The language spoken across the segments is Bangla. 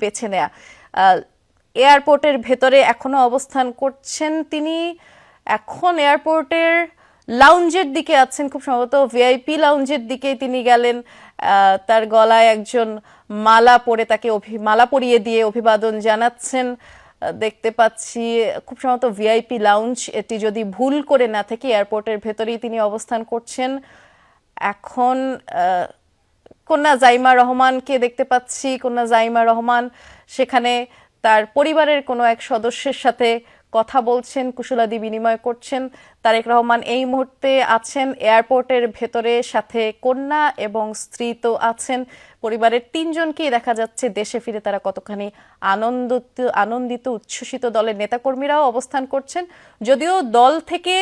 বেছে নেয়া। এয়ারপোর্টের ভেতরে এখনও অবস্থান করছেন তিনি। এখন এয়ারপোর্টের লাউঞ্জের দিকে আছেন খুব সম্ভবত ভিআইপি লাউঞ্জের দিকে তিনি গেলেন। তার গলায় একজন মালা পরে তাকে অভি- মালা পরিয়ে দিয়ে অভিবাদন জানাচ্ছেন। দেখতে পাচ্ছি, খুব সম্ভবত ভিআইপি লাউঞ্জ, এটি যদি ভুল করে না থেকে, এয়ারপোর্টের ভেতরেই তিনি অবস্থান করছেন। এখন কন্যা জাইমা রহমানকে দেখতে পাচ্ছি। কন্যা জাইমা রহমান সেখানে তার পরিবারের কোনো এক সদস্যের সাথে কথা বলছেন, কুশলাদি বিনিময় করছেন। তারেক রহমান এই মুহূর্তে আছেন, এয়ারপোর্টের ভেতরে সাথে কন্যা এবং স্ত্রী তো আছেন। পরিবারের তিনজনকেই দেখা যাচ্ছে দেশে ফিরে। তারা কতখানি আনন্দিত আনন্দিত, উচ্ছ্বসিত দলের নেতাকর্মীরাও অবস্থান করছেন। যদিও দল থেকে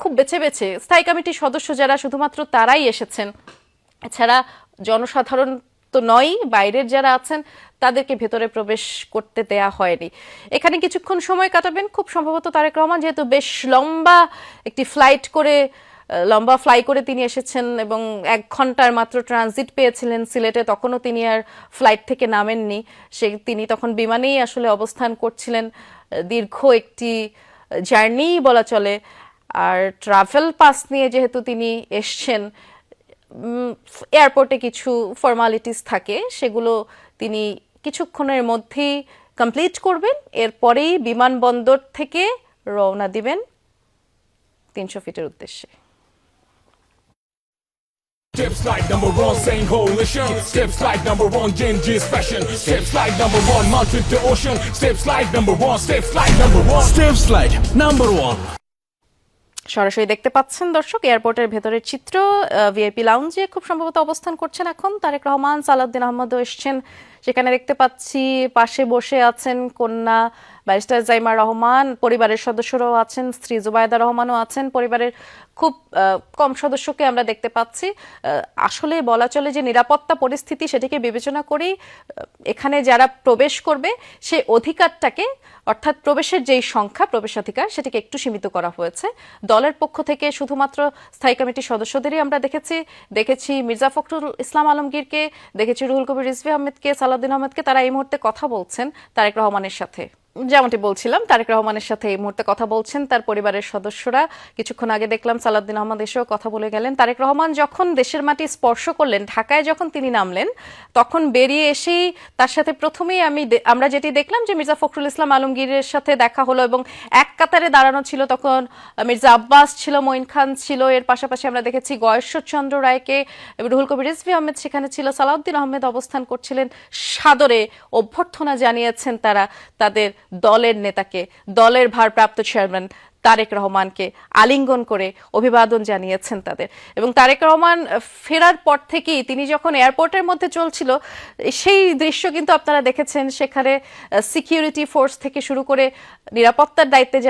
খুব বেছে বেছে স্থায়ী কমিটির সদস্য যারা, শুধুমাত্র তারাই এসেছেন। এছাড়া জনসাধারণ তো নয় বাইরের যারা আছেন, তাদেরকে ভেতরে প্রবেশ করতে দেয়া হয়নি। এখানে কিছুক্ষণ সময় কাটাবেন। খুব সম্ভবত তারেক রহমান যেহেতু বেশ লম্বা একটি ফ্লাইট করে লম্বা ফ্লাই করে তিনি এসেছেন এবং এক ঘণ্টার মাত্র ট্রানজিট পেয়েছিলেন সিলেটে, তখনও তিনি আর ফ্লাইট থেকে নামেননি। সে, তিনি তখন বিমানেই আসলে অবস্থান করছিলেন দীর্ঘ একটি জার্নি বলা চলে। আর ট্রাভেল পাস নিয়ে যেহেতু তিনি এসছেন এয়ারপোর্টে কিছু ফর্মালিটিস থাকে সেগুলো তিনি কিছুক্ষণের মধ্যেই কমপ্লিট করবেন এরপরেই বিমানবন্দর থেকে রওনা দিবেন তিনশো ফিটের উদ্দেশ্যে Steps like number one, same coalition. Steps like number one, Genji's fashion. Steps like number one, mountain to ocean. Steps like number one, steps like number one. Step Slide number one. সরাসরি দেখতে পাচ্ছেন দর্শক, এয়ারপোর্টের ভেতরের চিত্র ভিআইপি লাউঞ্জে খুব সম্ভবত অবস্থান করছেন এখন তারেক রহমান, সালাউদ্দিন আহমদও এসছেন সেখানে দেখতে পাচ্ছি পাশে বসে আছেন কন্যা ব্যারিস্টার জাইমা রহমান, পরিবারের সদস্যরাও আছেন, স্ত্রী জুবায়দা রহমানও আছেন, পরিবারের খুব কম সদস্যকে আমরা দেখতে পাচ্ছি। আসলে বলা চলে যে নিরাপত্তা পরিস্থিতি সেটিকে বিবেচনা করেই এখানে যারা প্রবেশ করবে, সে অধিকারটাকে, অর্থাৎ প্রবেশের যেই সংখ্যা, প্রবেশাধিকার, সেটিকে একটু সীমিত করা হয়েছে। দলের পক্ষ থেকে শুধুমাত্র স্থায়ী কমিটির সদস্যদেরই আমরা দেখেছি। দেখেছি মির্জা ফখরুল ইসলাম আলমগীরকে, দেখেছি রুহুল কবির রিজভি আহমেদকে সালাউদ্দিন আহমেদকে তারা এই মুহূর্তে কথা বলছেন তারেক রহমানের সাথে। যেমনটি বলছিলাম, তারেক রহমানের সাথে এই মুহূর্তে কথা বলছেন তার পরিবারের সদস্যরা। কিছুক্ষণ আগে দেখলাম সালাউদ্দিন আহমদ এসেও কথা বলে গেলেন। তারেক রহমান যখন দেশের মাটি স্পর্শ করলেন, ঢাকায় যখন তিনি নামলেন, তখন বেরিয়ে এসেই তার সাথে প্রথমেই আমি আমরা যেটি দেখলাম যে মির্জা ফখরুল ইসলাম আলমগীরের সাথে দেখা হলো এবং এক কাতারে দাঁড়ানো ছিল তখন মির্জা আব্বাস ছিল, মঈন খান ছিল, এর পাশাপাশি আমরা দেখেছি গয়েশ্বরচন্দ্র রায়কে, রুহুল কবির রিজভি আহমেদ সেখানে ছিল, সালাউদ্দিন আহমেদ অবস্থান করছিলেন সাদরে। অভ্যর্থনা জানিয়েছেন তারা তাদের দলের নেতাকে, দলের ভারপ্রাপ্ত চেয়ারম্যান তারেক রহমানকে আলিঙ্গন করে অভিবাদন জানিয়েছেন তাদের। এবং তারেক রহমান ফেরার পর থেকেই তিনি যখন এয়ারপোর্টের মধ্যে চলছিল, সেই দৃশ্য কিন্তু আপনারা দেখেছেন, সেখানে সিকিউরিটি ফোর্স থেকে শুরু করে নিরাপত্তার দায়িত্বে